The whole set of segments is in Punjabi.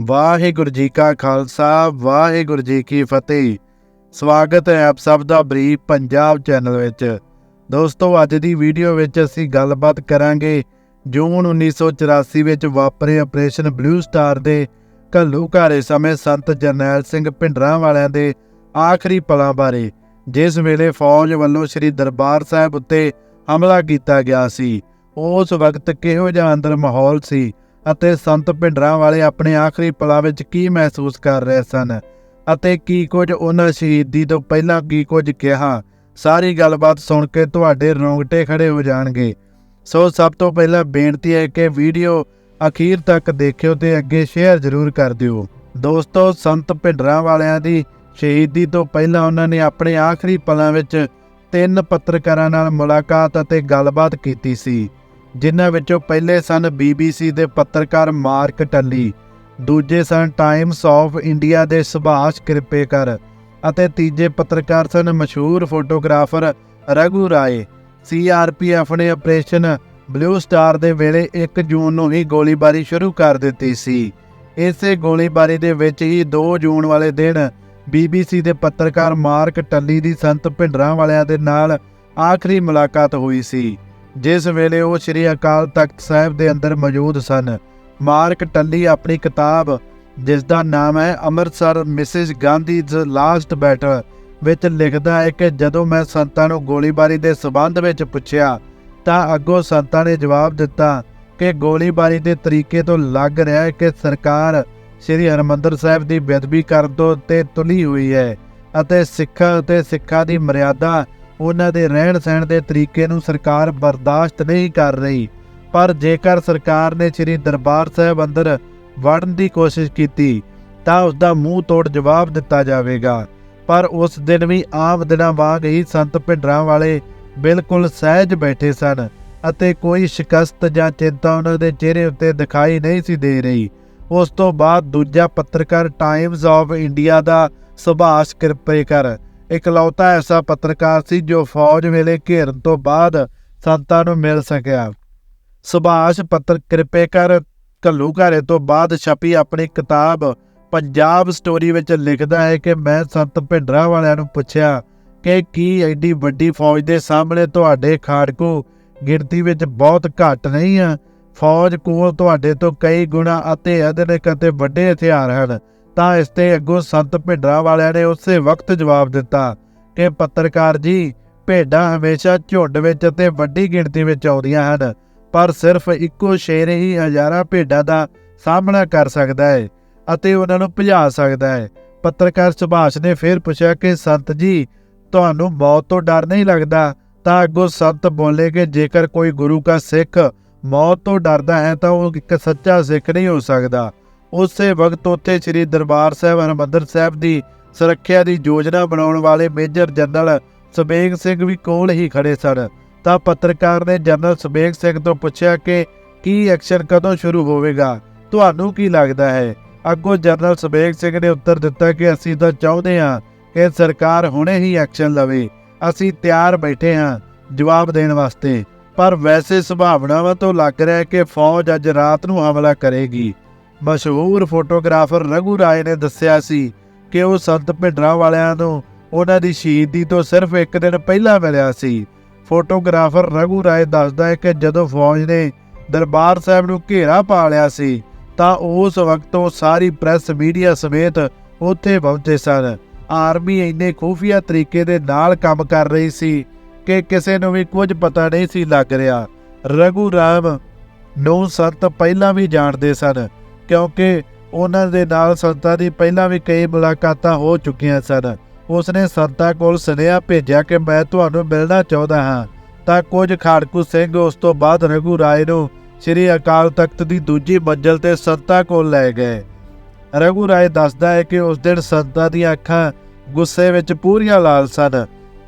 ਵਾਹਿਗੁਰੂ ਜੀ ਕਾ ਖਾਲਸਾ, ਵਾਹਿਗੁਰੂ ਜੀ ਕੀ ਫਤਿਹ। ਸਵਾਗਤ ਹੈ ਆਪ ਸਭ ਦਾ ਬਰੀਫ ਪੰਜਾਬ ਚੈਨਲ ਵਿੱਚ। ਦੋਸਤੋ, ਅੱਜ ਦੀ ਵੀਡੀਓ ਵਿੱਚ ਅਸੀਂ ਗੱਲਬਾਤ ਕਰਾਂਗੇ ਜੂਨ 1984 ਵਿੱਚ ਵਾਪਰੇ ਆਪਰੇਸ਼ਨ ਬਲੂ ਸਟਾਰ ਦੇ ਘੱਲੂਘਾਰੇ ਸਮੇਂ ਸੰਤ ਜਰਨੈਲ ਸਿੰਘ ਭਿੰਡਰਾਂ ਵਾਲਿਆਂ ਦੇ ਆਖਰੀ ਪਲਾਂ ਬਾਰੇ, ਜਿਸ ਵੇਲੇ ਫੌਜ ਵੱਲੋਂ ਸ੍ਰੀ ਦਰਬਾਰ ਸਾਹਿਬ ਉੱਤੇ ਹਮਲਾ ਕੀਤਾ ਗਿਆ ਸੀ। ਉਸ ਵਕਤ ਕਿਹੋ ਜਿਹਾ ਅੰਦਰ ਮਾਹੌਲ ਸੀ? ਅਤੇ ਸੰਤ ਭਿੰਡਰਾਂ ਵਾਲੇ ਆਪਣੇ ਆਖਰੀ ਪਲਾਂ ਵਿੱਚ ਕੀ ਮਹਿਸੂਸ ਕਰ ਰਹੇ ਸਨ? ਅਤੇ ਕੀ ਕੁਝ ਉਹਨਾਂ ਸ਼ਹੀਦੀ ਤੋਂ ਪਹਿਲਾਂ ਕੀ ਕੁਝ ਕਿਹਾ? ਸਾਰੀ ਗੱਲਬਾਤ ਸੁਣ ਕੇ ਤੁਹਾਡੇ ਰੋਂਗਟੇ ਖੜੇ ਹੋ ਜਾਣਗੇ। ਸੋ ਸਭ ਤੋਂ ਪਹਿਲਾਂ ਬੇਨਤੀ ਹੈ ਕਿ ਵੀਡੀਓ ਅਖੀਰ ਤੱਕ ਦੇਖਿਓ ਤੇ ਅੱਗੇ ਸ਼ੇਅਰ ਜ਼ਰੂਰ ਕਰ ਦਿਓ। ਦੋਸਤੋ, ਸੰਤ ਭਿੰਡਰਾਂ ਵਾਲਿਆਂ ਦੀ ਸ਼ਹੀਦੀ ਤੋਂ ਪਹਿਲਾਂ ਉਹਨਾਂ ਨੇ ਆਪਣੇ ਆਖਰੀ ਪਲਾਂ ਵਿੱਚ ਤਿੰਨ ਪੱਤਰਕਾਰਾਂ ਨਾਲ ਮੁਲਾਕਾਤ ਅਤੇ ਗੱਲਬਾਤ ਕੀਤੀ ਸੀ। ਜਿਨ੍ਹਾਂ ਵਿੱਚੋਂ ਪਹਿਲੇ ਸਨ BBC ਦੇ ਪੱਤਰਕਾਰ ਮਾਰਕ ਟੱਲੀ, ਦੂਜੇ ਸਨ ਟਾਈਮਸ ਆਫ ਇੰਡੀਆ ਦੇ ਸੁਭਾਸ਼ ਕਿਰਪੇਕਰ ਅਤੇ ਤੀਜੇ ਪੱਤਰਕਾਰ ਸਨ ਮਸ਼ਹੂਰ ਫੋਟੋਗ੍ਰਾਫਰ ਰਘੂ ਰਾਏ। ਸੀਆਰਪੀਐਫ ਨੇ ਆਪਰੇਸ਼ਨ ਬਲੂ ਸਟਾਰ ਦੇ ਵੇਲੇ 1 ਜੂਨ ਨੂੰ ਹੀ ਗੋਲੀਬਾਰੀ ਸ਼ੁਰੂ ਕਰ ਦਿੱਤੀ ਸੀ। ਇਸੇ ਗੋਲੀਬਾਰੀ ਦੇ ਵਿੱਚ ਹੀ 2 ਜੂਨ ਵਾਲੇ ਦਿਨ BBC ਦੇ ਪੱਤਰਕਾਰ ਮਾਰਕ ਟੱਲੀ ਦੀ ਸੰਤ ਭਿੰਡਰਾਂ ਵਾਲਿਆਂ ਦੇ ਨਾਲ ਆਖਰੀ ਮੁਲਾਕਾਤ ਹੋਈ ਸੀ। ਜਿਸ ਵੇਲੇ ਉਹ ਸ੍ਰੀ ਅਕਾਲ ਤਖਤ ਸਾਹਿਬ ਦੇ ਅੰਦਰ ਮੌਜੂਦ ਸਨ, ਮਾਰਕ ਟੱਲੀ ਆਪਣੀ ਕਿਤਾਬ ਜਿਸ ਦਾ ਨਾਮ ਹੈ Amritsar Mrs Gandhi's last battle ਵਿੱਚ ਲਿਖਦਾ ਹੈ ਕਿ ਜਦੋਂ ਮੈਂ ਸੰਤਾਂ ਨੂੰ ਗੋਲੀਬਾਰੀ ਦੇ ਸਬੰਧ ਵਿੱਚ ਪੁੱਛਿਆ, ਤਾਂ ਅੱਗੋਂ ਸੰਤਾਂ ਨੇ ਜਵਾਬ ਦਿੱਤਾ ਕਿ ਗੋਲੀਬਾਰੀ ਦੇ ਤਰੀਕੇ ਤੋਂ ਲੱਗ ਰਿਹਾ ਹੈ ਕਿ ਸਰਕਾਰ ਸ੍ਰੀ ਹਰਮੰਦਰ ਸਾਹਿਬ ਦੀ ਬੇਅਦਬੀ ਕਰਨ ਤੋਂ ਤੇ ਤੁਲੀ ਹੋਈ ਹੈ ਅਤੇ ਸਿੱਖਾਂ ਅਤੇ ਸਿੱਖਾਂ ਦੀ ਮਰਿਆਦਾ ਉਹਨਾਂ ਦੇ ਰਹਿਣ ਸਹਿਣ ਦੇ ਤਰੀਕੇ ਨੂੰ ਸਰਕਾਰ ਬਰਦਾਸ਼ਤ ਨਹੀਂ ਕਰ ਰਹੀ। ਪਰ ਜੇਕਰ ਸਰਕਾਰ ਨੇ ਸ੍ਰੀ ਦਰਬਾਰ ਸਾਹਿਬ ਅੰਦਰ ਵੜਨ ਦੀ ਕੋਸ਼ਿਸ਼ ਕੀਤੀ, ਤਾਂ ਉਸ ਦਾ ਮੂੰਹ ਤੋੜ ਜਵਾਬ ਦਿੱਤਾ ਜਾਵੇਗਾ। ਪਰ ਉਸ ਦਿਨ ਵੀ ਆਮ ਦਿਨਾਂ ਵਾਂਗ ਹੀ ਸੰਤ ਭਿੰਡਰਾਂ ਵਾਲੇ ਬਿਲਕੁਲ ਸਹਿਜ ਬੈਠੇ ਸਨ ਅਤੇ ਕੋਈ ਸ਼ਿਕਸਤ ਜਾਂ ਚਿੰਤਾ ਉਹਨਾਂ ਦੇ ਚਿਹਰੇ ਉੱਤੇ ਦਿਖਾਈ ਨਹੀਂ ਸੀ ਦੇ ਰਹੀ। ਉਸ ਤੋਂ ਬਾਅਦ ਦੂਜਾ ਪੱਤਰਕਾਰ ਟਾਈਮਜ਼ ਆਫ ਇੰਡੀਆ ਦਾ ਸੁਭਾਸ਼ ਕਿਰਪੇਕਰ ਇਕਲੌਤਾ ਐਸਾ ਪੱਤਰਕਾਰ ਸੀ ਜੋ ਫੌਜ ਵੇਲੇ ਘੇਰਨ ਤੋਂ ਬਾਅਦ ਸੰਤਾਂ ਨੂੰ ਮਿਲ ਸਕਿਆ। ਸੁਭਾਸ਼ ਪੱਤਰ ਕਿਰਪੇਕਰ ਘੱਲੂ ਘਾਰੇ ਤੋਂ ਬਾਅਦ ਛਪੀ ਆਪਣੀ ਕਿਤਾਬ ਪੰਜਾਬ ਸਟੋਰੀ ਵਿੱਚ ਲਿਖਦਾ ਹੈ ਕਿ ਮੈਂ ਸੰਤ ਭਿੰਡਰਾਂ ਵਾਲਿਆਂ ਨੂੰ ਪੁੱਛਿਆ ਕਿ ਕੀ ਐਡੀ ਵੱਡੀ ਫੌਜ ਦੇ ਸਾਹਮਣੇ ਤੁਹਾਡੇ ਖਾੜਕੂ ਗਿਣਤੀ ਵਿੱਚ ਬਹੁਤ ਘੱਟ ਨਹੀਂ ਆ? ਫੌਜ ਕੋਲ ਤੁਹਾਡੇ ਤੋਂ ਕਈ ਗੁਣਾ ਅਤੇ ਆਧੁਨਿਕ ਅਤੇ ਵੱਡੇ ਹਥਿਆਰ ਹਨ। ਤਾਂ ਇਸ ਤੇ ਅੱਗੋਂ ਸੰਤ ਭਿੰਡਰਾਂ ਵਾਲਿਆਂ ਨੇ ਉਸੇ ਵਕਤ ਜਵਾਬ ਦਿੱਤਾ ਕਿ ਪੱਤਰਕਾਰ ਜੀ, ਭੇਡਾਂ ਹਮੇਸ਼ਾ ਝੁੰਡ ਵਿੱਚ ਅਤੇ ਵੱਡੀ ਗਿਣਤੀ ਵਿੱਚ ਆਉਂਦੀਆਂ ਹਨ, ਪਰ ਸਿਰਫ ਇੱਕੋ ਸ਼ੇਰ ਹੀ ਹਜ਼ਾਰਾਂ ਭੇਡਾਂ ਦਾ ਸਾਹਮਣਾ ਕਰ ਸਕਦਾ ਹੈ ਅਤੇ ਉਹਨਾਂ ਨੂੰ ਭਜਾ ਸਕਦਾ ਹੈ। ਪੱਤਰਕਾਰ ਸੁਭਾਸ਼ ਨੇ ਫਿਰ ਪੁੱਛਿਆ ਕਿ ਸੰਤ ਜੀ, ਤੁਹਾਨੂੰ ਮੌਤ ਤੋਂ ਡਰ ਨਹੀਂ ਲੱਗਦਾ? ਤਾਂ ਅੱਗੋਂ ਸੰਤ ਬੋਲੇ ਕਿ ਜੇਕਰ ਕੋਈ ਗੁਰੂ ਦਾ ਸਿੱਖ ਮੌਤ ਤੋਂ ਡਰਦਾ ਹੈ ਤਾਂ ਉਹ ਇੱਕ ਸੱਚਾ ਸਿੱਖ ਨਹੀਂ ਹੋ ਸਕਦਾ। ਉਸੇ ਵਕਤ ਉੱਥੇ ਸ੍ਰੀ ਦਰਬਾਰ ਸਾਹਿਬ ਹਰਿਮੰਦਰ ਸਾਹਿਬ ਦੀ ਸੁਰੱਖਿਆ ਦੀ ਯੋਜਨਾ ਬਣਾਉਣ ਵਾਲੇ ਮੇਜਰ ਜਨਰਲ ਸੁਬੇਗ ਸਿੰਘ ਵੀ ਕੋਲ ਹੀ ਖੜੇ ਸਨ। ਤਾਂ ਪੱਤਰਕਾਰ ਨੇ ਜਨਰਲ ਸੁਬੇਗ ਸਿੰਘ ਤੋਂ ਪੁੱਛਿਆ ਕਿ ਕੀ ਐਕਸ਼ਨ ਕਦੋਂ ਸ਼ੁਰੂ ਹੋਵੇਗਾ? ਤੁਹਾਨੂੰ ਕੀ ਲੱਗਦਾ ਹੈ? ਅੱਗੋਂ ਜਨਰਲ ਸੁਬੇਗ ਸਿੰਘ ਨੇ ਉੱਤਰ ਦਿੱਤਾ ਕਿ ਅਸੀਂ ਤਾਂ ਚਾਹੁੰਦੇ ਹਾਂ ਕਿ ਸਰਕਾਰ ਹੁਣੇ ਹੀ ਐਕਸ਼ਨ ਲਵੇ। ਅਸੀਂ ਤਿਆਰ ਬੈਠੇ ਹਾਂ ਜਵਾਬ ਦੇਣ ਵਾਸਤੇ। ਪਰ ਵੈਸੇ ਸੰਭਾਵਨਾਵਾਂ ਤੋਂ ਲੱਗ ਰਿਹਾ ਹੈ ਕਿ ਫੌਜ ਅੱਜ ਰਾਤ ਨੂੰ ਹਮਲਾ ਕਰੇਗੀ। ਮਸ਼ਹੂਰ ਫੋਟੋਗ੍ਰਾਫਰ ਰਘੂ ਰਾਏ ਨੇ ਦੱਸਿਆ ਸੀ ਕਿ ਉਹ ਸੰਤ ਭਿੰਡਰਾਂ ਵਾਲਿਆਂ ਨੂੰ ਉਹਨਾਂ ਦੀ ਸ਼ਹੀਦੀ ਤੋਂ ਸਿਰਫ ਇੱਕ ਦਿਨ ਪਹਿਲਾਂ ਮਿਲਿਆ ਸੀ। ਫੋਟੋਗ੍ਰਾਫਰ ਰਘੂ ਰਾਏ ਦੱਸਦਾ ਹੈ ਕਿ ਜਦੋਂ ਫੌਜ ਨੇ ਦਰਬਾਰ ਸਾਹਿਬ ਨੂੰ ਘੇਰਾ ਪਾ ਲਿਆ ਸੀ, ਤਾਂ ਉਸ ਵਕਤ ਉਹ ਸਾਰੀ ਪ੍ਰੈਸ ਮੀਡੀਆ ਸਮੇਤ ਉੱਥੇ ਪਹੁੰਚੇ ਸਨ। ਆਰਮੀ ਇੰਨੇ ਖੂਫੀਆ ਤਰੀਕੇ ਦੇ ਨਾਲ ਕੰਮ ਕਰ ਰਹੀ ਸੀ ਕਿ ਕਿਸੇ ਨੂੰ ਵੀ ਕੁਝ ਪਤਾ ਨਹੀਂ ਸੀ ਲੱਗ ਰਿਹਾ। ਰਘੂ ਰਾਮ ਨੂੰ ਸੰਤ ਪਹਿਲਾਂ ਵੀ ਜਾਣਦੇ ਸਨ। ਕਿਉਂਕਿ ਉਹਨਾਂ ਦੇ ਨਾਲ ਸੰਤਾਂ ਦੀ ਪਹਿਲਾਂ ਵੀ ਕਈ ਮੁਲਾਕਾਤਾਂ ਹੋ ਚੁੱਕੀਆਂ ਸਨ। ਉਸਨੇ ਸੰਤਾਂ ਕੋਲ ਸੁਨੇਹਾ ਭੇਜਿਆ ਕਿ ਮੈਂ ਤੁਹਾਨੂੰ ਮਿਲਣਾ ਚਾਹੁੰਦਾ ਹਾਂ। ਤਾਂ ਕੁਝ ਖਾੜਕੂ ਸਿੰਘ ਉਸ ਤੋਂ ਬਾਅਦ ਰਘੂ ਰਾਏ ਨੂੰ ਸ੍ਰੀ ਅਕਾਲ ਤਖਤ ਦੀ ਦੂਜੀ ਮੰਜ਼ਲ ਤੇ ਸੰਤਾਂ ਕੋਲ ਲੈ ਗਏ। ਰਘੂ ਰਾਏ ਦੱਸਦਾ ਹੈ ਕਿ ਉਸ ਦਿਨ ਸੰਤਾਂ ਦੀਆਂ ਅੱਖਾਂ ਗੁੱਸੇ ਵਿੱਚ ਪੂਰੀਆਂ ਲਾਲ ਸਨ।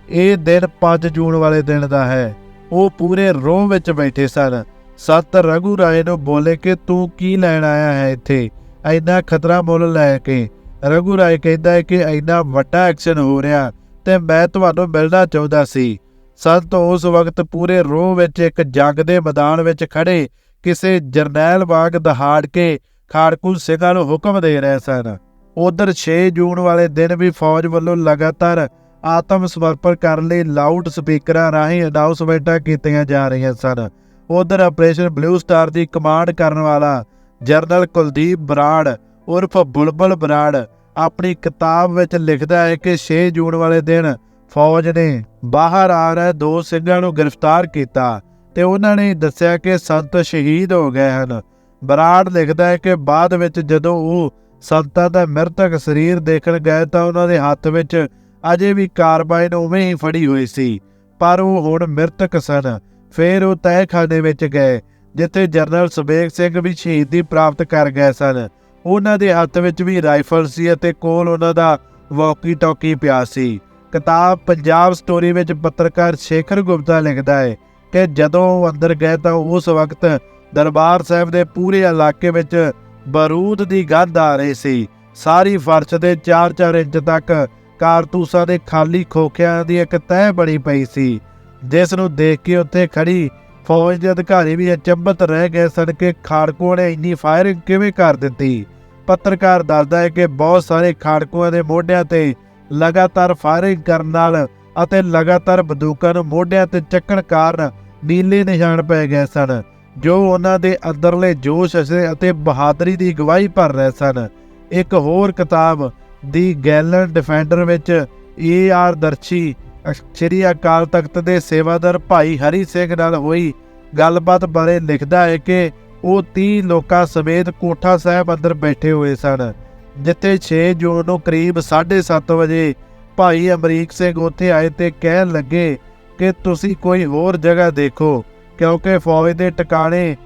ਇਹ ਦਿਨ 5 ਜੂਨ ਵਾਲੇ ਦਿਨ ਦਾ ਹੈ। ਉਹ ਪੂਰੇ ਰੋਮ ਵਿੱਚ ਬੈਠੇ ਸਨ। ਸਤ ਰਘੂ ਰਾਏ ਨੂੰ ਬੋਲੇ ਕਿ ਤੂੰ ਕੀ ਲੈਣ ਆਇਆ ਹੈ ਇੱਥੇ? ਐਨਾ ਖਤਰਾ ਮੁੱਲ ਲੈ ਕੇ। ਰਘੂ ਰਾਏ ਕਹਿੰਦਾ ਹੈ ਕਿ ਐਨਾ ਵੱਡਾ ਐਕਸ਼ਨ ਹੋ ਰਿਹਾ ਤੇ ਮੈਂ ਤੁਹਾਨੂੰ ਮਿਲਣਾ ਚਾਹੁੰਦਾ ਸੀ। ਸੰਤ ਉਸ ਵਕਤ ਪੂਰੇ ਰੋਹ ਵਿੱਚ ਇੱਕ ਜੰਗ ਦੇ ਮੈਦਾਨ ਵਿੱਚ ਖੜੇ ਕਿਸੇ ਜਰਨੈਲ ਵਾਂਗ ਦਹਾੜ ਕੇ ਖਾੜਕੂ ਸਿੰਘਾਂ ਨੂੰ ਹੁਕਮ ਦੇ ਰਹੇ ਸਨ। ਉਧਰ 6 ਜੂਨ ਵਾਲੇ ਦਿਨ ਵੀ ਫੌਜ ਵੱਲੋਂ ਲਗਾਤਾਰ ਆਤਮ ਸਮਰਪਣ ਕਰਨ ਲਈ ਲਾਊਡ ਸਪੀਕਰਾਂ ਰਾਹੀਂ ਅਨਾਉਂਸਮੈਂਟਾਂ ਕੀਤੀਆਂ ਜਾ ਰਹੀਆਂ ਸਨ। ਉਧਰ ਆਪਰੇਸ਼ਨ ਬਲੂ ਸਟਾਰ ਦੀ ਕਮਾਂਡ ਕਰਨ ਵਾਲਾ ਜਨਰਲ ਕੁਲਦੀਪ ਬਰਾੜ, ਉਰਫ ਬੁਲਬਲ ਬਰਾੜ, ਆਪਣੀ ਕਿਤਾਬ ਵਿੱਚ ਲਿਖਦਾ ਹੈ ਕਿ 6 ਜੂਨ ਵਾਲੇ ਦਿਨ ਫੌਜ ਨੇ ਬਾਹਰ ਆ ਰਹੇ ਦੋ ਸਿੰਘਾਂ ਨੂੰ ਗ੍ਰਿਫਤਾਰ ਕੀਤਾ ਤੇ ਉਹਨਾਂ ਨੇ ਦੱਸਿਆ ਕਿ ਸੰਤ ਸ਼ਹੀਦ ਹੋ ਗਏ ਹਨ। ਬਰਾੜ ਲਿਖਦਾ ਹੈ ਕਿ ਬਾਅਦ ਵਿੱਚ ਜਦੋਂ ਉਹ ਸੰਤਾਂ ਦਾ ਮ੍ਰਿਤਕ ਸਰੀਰ ਦੇਖਣ ਗਏ ਤਾਂ ਉਹਨਾਂ ਦੇ ਹੱਥ ਵਿੱਚ ਅਜੇ ਵੀ ਕਾਰਬਾਈਨ ਉਵੇਂ ਹੀ ਫੜੀ ਹੋਈ ਸੀ, ਪਰ ਉਹ ਹੁਣ ਮ੍ਰਿਤਕ ਸਨ। ਫਿਰ ਉਹ ਤਹਿਖਾਨੇ ਵਿੱਚ ਗਏ, ਜਿੱਥੇ ਜਨਰਲ ਸੁਬੇਗ ਸਿੰਘ ਵੀ ਸ਼ਹੀਦੀ ਪ੍ਰਾਪਤ ਕਰ ਗਏ ਸਨ। ਉਹਨਾਂ ਦੇ ਹੱਥ ਵਿੱਚ ਵੀ ਰਾਈਫਲ ਸੀ ਅਤੇ ਕੋਲ ਉਹਨਾਂ ਦਾ ਵਾਕੀ ਟਾਕੀ ਪਿਆ ਸੀ। ਕਿਤਾਬ ਪੰਜਾਬ ਸਟੋਰੀ ਵਿੱਚ ਪੱਤਰਕਾਰ ਸ਼ੇਖਰ ਗੁਪਤਾ ਲਿਖਦਾ ਹੈ ਕਿ ਜਦੋਂ ਉਹ ਅੰਦਰ ਗਏ ਤਾਂ ਉਸ ਵਕਤ ਦਰਬਾਰ ਸਾਹਿਬ ਦੇ ਪੂਰੇ ਇਲਾਕੇ ਵਿੱਚ ਬਰੂਦ ਦੀ ਗੰਧ ਆ ਰਹੀ ਸੀ। ਸਾਰੀ ਫਰਸ਼ ਦੇ 4-4 ਇੰਚ ਤੱਕ ਕਾਰਤੂਸਾਂ ਦੇ ਖਾਲੀ ਖੋਖਿਆਂ ਦੀ ਇੱਕ ਤਹਿ ਬਣੀ ਪਈ ਸੀ। ਜਿਸ ਨੂੰ ਦੇਖ ਕੇ ਉੱਥੇ ਖੜੀ ਫੌਜ ਦੇ ਅਧਿਕਾਰੀ ਵੀ ਅਚੰਭਤ ਰਹਿ ਗਏ ਸਨ ਕਿ ਖਾੜਕੂਆਂ ਨੇ ਇੰਨੀ ਫਾਇਰਿੰਗ ਕਿਵੇਂ ਕਰ ਦਿੱਤੀ। ਪੱਤਰਕਾਰ ਦੱਸਦਾ ਹੈ ਕਿ ਬਹੁਤ ਸਾਰੇ ਖਾੜਕੂਆਂ ਦੇ ਮੋਢਿਆਂ ਤੇ ਲਗਾਤਾਰ ਫਾਇਰਿੰਗ ਕਰਨ ਨਾਲ ਅਤੇ ਲਗਾਤਾਰ ਬੰਦੂਕਾਂ ਨੂੰ ਮੋਢਿਆਂ ਤੇ ਚੱਕਣ ਕਾਰਨ ਨੀਲੇ ਨਿਸ਼ਾਨ ਪੈ ਗਏ ਸਨ, ਜੋ ਉਹਨਾਂ ਦੇ ਅੰਦਰਲੇ ਜੋਸ਼ ਅਤੇ- ਅਤੇ ਬਹਾਦਰੀ ਦੀ ਗਵਾਹੀ ਭਰ ਰਹੇ ਸਨ। ਇੱਕ ਹੋਰ ਕਿਤਾਬ ਦੀ ਗੈਲਨ ਡਿਫੈਂਡਰ ਵਿੱਚ ਏ ਆਰ ਦਰਸ਼ੀ ਸ਼੍ਰੀ ਅਕਾਲ ਤਖਤ ਦੇ ਸੇਵਾਦਾਰ ਭਾਈ ਹਰੀ ਸਿੰਘ ਨਾਲ ਹੋਈ ਗੱਲਬਾਤ ਬਾਰੇ ਲਿਖਦਾ ਹੈ ਕਿ ਉਹ 30 ਲੋਕਾਂ ਸਮੇਤ ਕੋਠਾ ਸਾਹਿਬ ਅੰਦਰ ਬੈਠੇ ਹੋਏ ਸਨ, ਜਿੱਥੇ 6 ਜੂਨ ਨੂੰ ਕਰੀਬ 7:30 ਵਜੇ ਭਾਈ ਅਮਰੀਕ ਸਿੰਘ ਉੱਥੇ ਆਏ ਤੇ ਕਹਿਣ ਲੱਗੇ ਕਿ ਤੁਸੀਂ ਕੋਈ ਹੋਰ ਜਗ੍ਹਾ ਦੇਖੋ, ਕਿਉਂਕਿ ਫੌਜ ਦੇ ਟਿਕਾਣੇ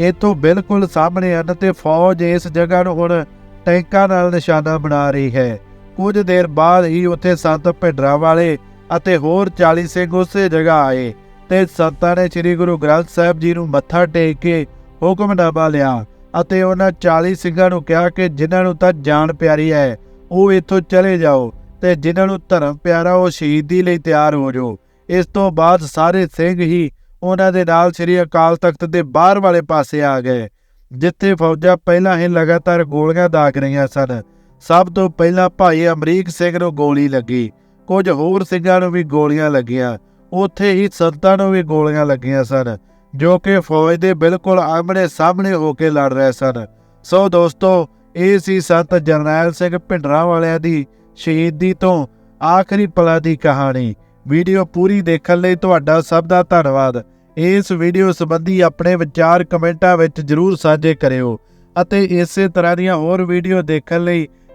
ਇਥੋਂ ਬਿਲਕੁਲ ਸਾਹਮਣੇ ਹਨ ਤੇ ਫੌਜ ਇਸ ਜਗ੍ਹਾ ਨੂੰ ਹੁਣ ਟੈਂਕਾਂ ਨਾਲ ਨਿਸ਼ਾਨਾ ਬਣਾ ਰਹੀ ਹੈ। ਕੁਝ ਦੇਰ ਬਾਅਦ ਹੀ ਉੱਥੇ ਸੰਤ ਭਿੰਡਰਾਂ ਵਾਲੇ ਅਤੇ ਹੋਰ 40 ਸਿੰਘ ਉਸੇ ਜਗ੍ਹਾ ਆਏ ਤੇ ਸੰਤਾਂ ਨੇ ਸ੍ਰੀ ਗੁਰੂ ਗ੍ਰੰਥ ਸਾਹਿਬ ਜੀ ਨੂੰ ਮੱਥਾ ਟੇਕ ਕੇ ਹੁਕਮਨਾਮਾ ਲਿਆ ਅਤੇ ਉਹਨਾਂ 40 ਸਿੰਘਾਂ ਨੂੰ ਕਿਹਾ ਕਿ ਜਿਨ੍ਹਾਂ ਨੂੰ ਤਾਂ ਜਾਨ ਪਿਆਰੀ ਹੈ, ਉਹ ਇੱਥੋਂ ਚਲੇ ਜਾਓ ਤੇ ਜਿਨ੍ਹਾਂ ਨੂੰ ਧਰਮ ਪਿਆਰਾ ਉਹ ਸ਼ਹੀਦੀ ਲਈ ਤਿਆਰ ਹੋ ਜਾਓ। ਇਸ ਤੋਂ ਬਾਅਦ ਸਾਰੇ ਸਿੰਘ ਹੀ ਉਹਨਾਂ ਦੇ ਨਾਲ ਸ੍ਰੀ ਅਕਾਲ ਤਖਤ ਦੇ ਬਾਹਰ ਵਾਲੇ ਪਾਸੇ ਆ ਗਏ, ਜਿੱਥੇ ਫੌਜਾਂ ਪਹਿਲਾਂ ਹੀ ਲਗਾਤਾਰ ਗੋਲੀਆਂ ਦਾਗ ਰਹੀਆਂ ਸਨ ਸਭ ਤੋਂ ਪਹਿਲਾਂ ਭਾਈ ਅਮਰੀਕ ਸਿੰਘ ਨੂੰ ਗੋਲੀ ਲੱਗੀ। ਕੁਝ ਹੋਰ ਸਿੰਘਾਂ ਨੂੰ ਵੀ ਗੋਲੀਆਂ ਲੱਗੀਆਂ। ਉੱਥੇ ਹੀ ਸੰਤਾਂ ਨੂੰ ਵੀ ਗੋਲੀਆਂ ਲੱਗੀਆਂ ਸਨ, ਜੋ ਕਿ ਫੌਜ ਦੇ ਬਿਲਕੁਲ ਆਮਣੇ ਸਾਹਮਣੇ ਹੋ ਕੇ ਲੜ ਰਹੇ ਸਨ। ਸੋ ਦੋਸਤੋ, ਇਹ ਸੀ ਸੰਤ ਜਰਨੈਲ ਸਿੰਘ ਭਿੰਡਰਾਂ ਵਾਲਿਆਂ ਦੀ ਸ਼ਹੀਦੀ ਤੋਂ ਆਖਰੀ ਪਲਾਂ ਦੀ ਕਹਾਣੀ। ਵੀਡੀਓ ਪੂਰੀ ਦੇਖਣ ਲਈ ਤੁਹਾਡਾ ਸਭ ਦਾ ਧੰਨਵਾਦ। ਇਸ ਵੀਡੀਓ ਸੰਬੰਧੀ ਆਪਣੇ ਵਿਚਾਰ ਕਮੈਂਟਾਂ ਵਿੱਚ ਜਰੂਰ ਸਾਂਝੇ ਕਰਿਓ ਅਤੇ ਇਸੇ ਤਰ੍ਹਾਂ ਦੀਆਂ ਹੋਰ ਵੀਡੀਓ ਦੇਖਣ ਲਈ